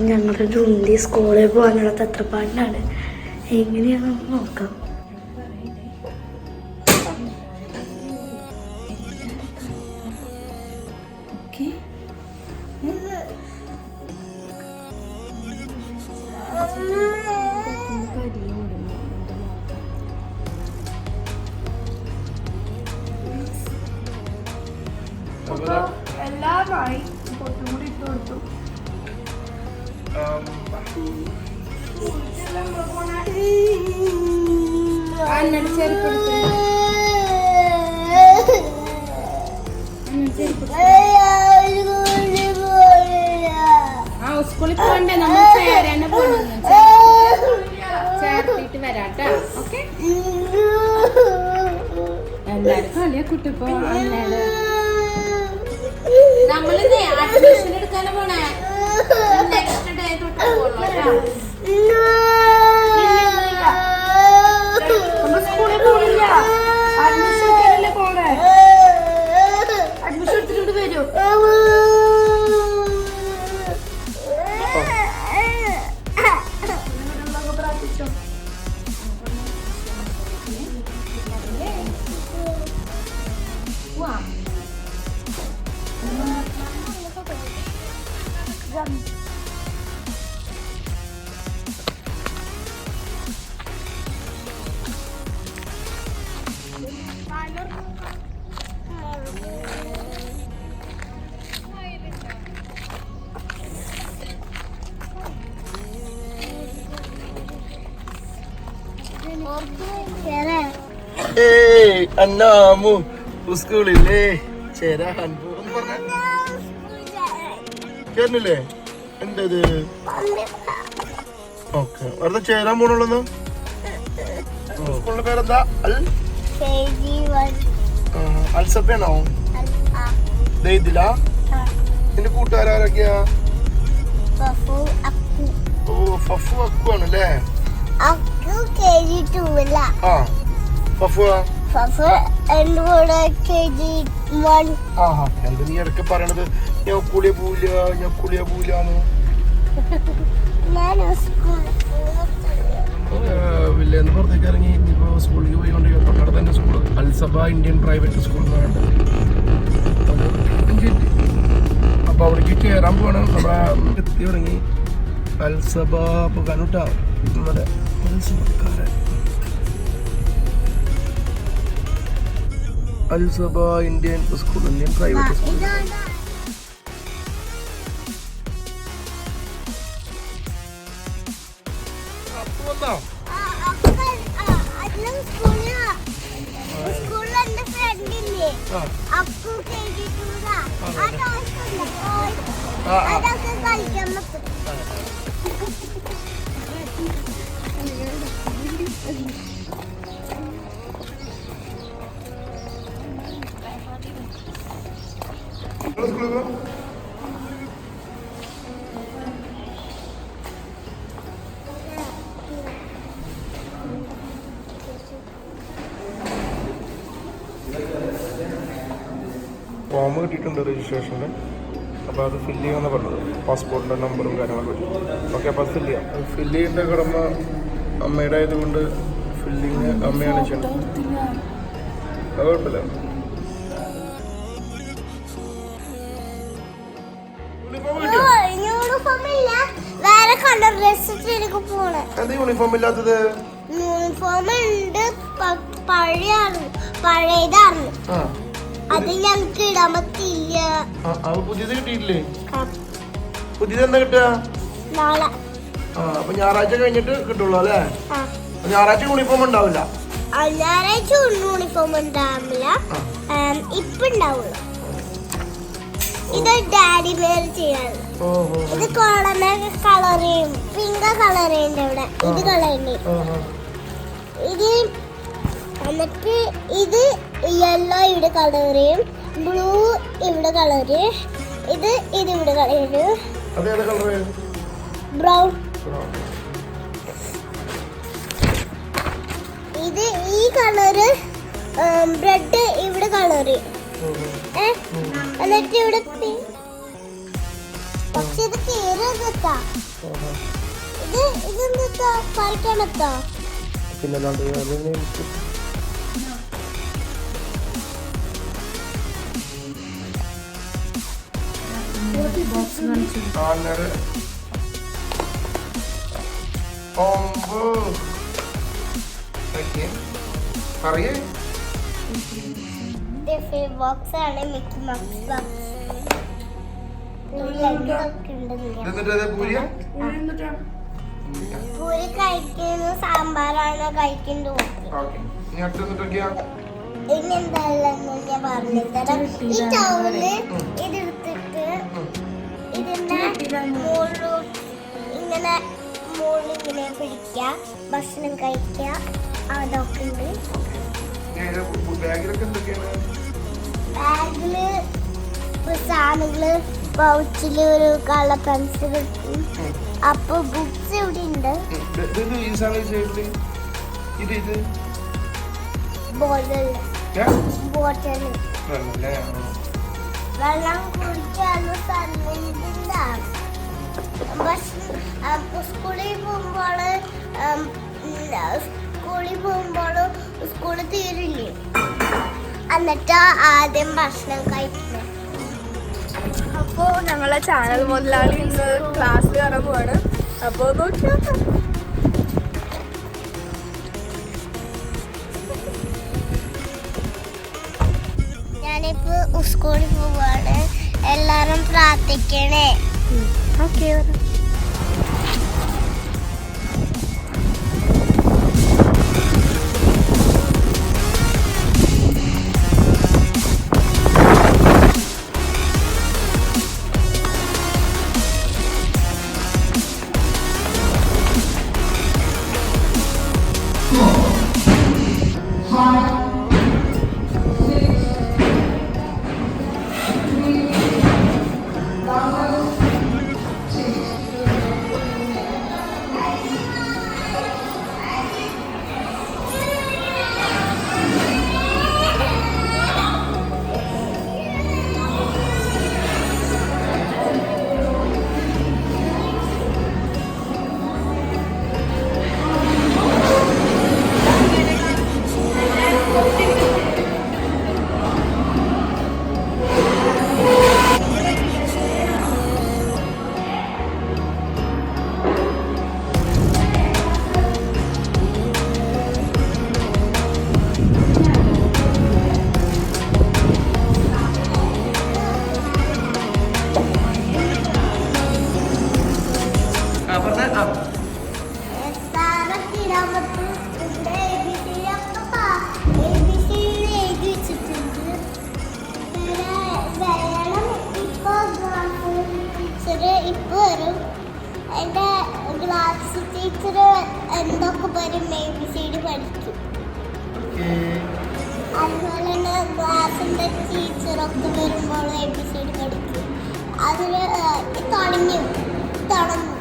അപ്പം ഞങ്ങളുടെ ജുണ്ടി സ്കൂളിൽ പോകാനുള്ള തത്രപ്പാടിനാണ് എങ്ങനെയാണെന്ന് നോക്കാം. എല്ലാമായി സ്കൂളിൽ പോകണ്ടേ? നമ്മൾ ചേരാനെ പോകണം ചേർത്തിട്ട് വരാട്ടോ. ഓക്കെ? എല്ലാരും കളിയാ കുട്ടിപ്പോ? അന്നേട് പോകണം അന്നാമു സ്കൂളില്ലേ? ചേരാ കേറില്ലേ എന്തത്? ഓക്കെ. വെറുതെ ചേരാൻ പോണുള്ളൂ സ്കൂളിന്റെ പേരെന്താ? അൽ? ആ, അൽസപ്പയാണോ ദേ ഇതിലാ. നിന്റെ കൂട്ടുകാരൊക്കെയാ ഓ ഫഫു അക്കു. ആണല്ലേ അക്കു ഫഫുവാ ഫഫ് എന്റെ കൂടെ കെ ജി വൺ ആഹാ എന്താ നീ ഇടയ്ക്ക് പറയണത്? ഞാൻ കുളിയ പൂല ഞാൻ കുളിയ പൂലാന്ന് വില്ലേന്ന് പുറത്തേക്ക് ഇറങ്ങി. ഇനിയിപ്പോ സ്കൂളിലേക്ക് പോയിക്കൊണ്ടിരിക്കും തൊട്ടടുത്ത് തന്നെ school Al Saba Indian private school എന്നാണ് അപ്പൊ അവിടേക്ക് കയറാൻ പോകണം നമ്മുടെ എത്തി ഇറങ്ങി അൽസബ പോകാനുട്ടാ. നമ്മുടെ Al Saba Indian school Indian private school. അതൊക്കെ കളിക്കാൻ പറ്റും. ഫോം കിട്ടിയിട്ടുണ്ട് രജിസ്ട്രേഷന്റെ അപ്പോൾ അത് ഫില്ല് ചെയ്യാമെന്ന് പറഞ്ഞത്. പാസ്പോർട്ടിന്റെ നമ്പറും കാര്യങ്ങളൊക്കെ ഓക്കെ അപ്പോൾ അത് ഫില്ല് ചെയ്യാം. ഫില്ല് ചെയ്യേണ്ട കടമ അമ്മയുടെ ആയതുകൊണ്ട് ഫില്ലിങ് അമ്മയാണ് ചെയ്യുന്നത് അത് കുഴപ്പമില്ല. വേറെ കളർ ഡ്രസ് എനിക്ക് പോണേ. എന്താ യൂണിഫോം ഇല്ലാത്തത്? യൂണിഫോം ഉണ്ട്. പഴയാണ്. പഴയതാണ്. അത് ഞങ്ങൾക്ക് ഇടാൻ പറ്റില്ല പുതിയത് കിട്ടിയിട്ടില്ലേ? ആ, പുതിയത് എന്താ കിട്ടുക? നാളെ. അപ്പൊ ഞായറാഴ്ച കഴിഞ്ഞിട്ട് കിട്ടുള്ളൂ അല്ലേ? ഞായറാഴ്ച യൂണിഫോം ഉണ്ടാവില്ല? ഞായറാഴ്ച യൂണിഫോം ഉണ്ടാവില്ല. ആ. ഉം, ഇപ്പൊ ഉണ്ടാവുള്ളൂ. ഇത് ഡാഡി ഇത് കോളമ കളർ ചെയ്യും. പിങ്ക കളർ ചെയ്യുന്നുണ്ട് ഇവിടെ? ഇത് കളർ എന്നിട്ട് ഇത് യെല്ലോ ഇവിടെ കളർ ചെയ്യും. ബ്ലൂ ഇവിടെ കളർ ഇത് ഇത് ഇവിടെ കളർ ചെയ്യും. ബ്രൗൺ ഇത് ഈ കളറ് ബ്രെഡ് ഇവിടെ കളറ്. എന്നിട്ട് ഇവിടെ പക്ഷെ ഇത് കീറി വെക്കാം ആഹാ. ഇത് ഇതെന്താ? പറിക്കാനെത്താ പിന്നെ ബോക്സ് കാണിച്ചു ഓക്കെ പറയേ ബോക്സ് ആണ് മിക്കി മൗസ് ബോക്സ് എന്നിട്ട് അത് പൂരിയ പൂരി കഴിക്കുന്നു സാമ്പാറാണ് കഴിക്കുന്നത് ഓക്കെ. ഇനി എന്തായാലും ഞാൻ പറഞ്ഞു തരാം ഈ ടൗൽ ഇതെടുത്തിട്ട് ഇതിന്റെ മുകളിലോ ഇങ്ങനെ മുകളിൽ ഇങ്ങനെ പിടിക്കുക ഭക്ഷണം കഴിക്കുക. അതൊക്കെ ഉണ്ട്. ബാഗിൽ സാധനങ്ങൾ പൗച്ചിൽ ഒരു കളർ പെൻസിൽ അപ്പൊ ബുക്സ് ഇവിടെ ഉണ്ട്. ഇത് ഇത് ബോട്ടിൽ? ബോട്ടിൽ. വെള്ളം കുടിക്കാനുള്ള സ്ഥലമില്ല പക്ഷെ സ്കൂളിൽ പോകുമ്പോൾ സ്കൂളിൽ പോകുമ്പോൾ സ്കൂളിൽ തീരില്ലേ? എന്നിട്ട് ആദ്യം ഭക്ഷണം കഴിക്കുന്നത് അപ്പോൾ ഞങ്ങളെ ചാനൽ മുതലാളി ഇന്ന് ക്ലാസ്സിൽ കയറാൻ പോവാണ്. അപ്പോൾ നോക്കിയാ ഞാനിപ്പോ സ്കൂളിൽ പോവാണ്. എല്ലാരും പ്രാർത്ഥിക്കണേ. ഓക്കെ എന്റെ ക്ലാസ് ടീച്ചർ എന്തൊക്കെ പേരും എ ബി സി ഡി പഠിക്കും. അതുപോലെ തന്നെ ക്ലാസ്സിന്റെ ടീച്ചറൊക്കെ വരുമ്പോൾ എ ബി സി ഡി പഠിക്കും. അതിൽ തുടങ്ങി. തുടങ്ങും.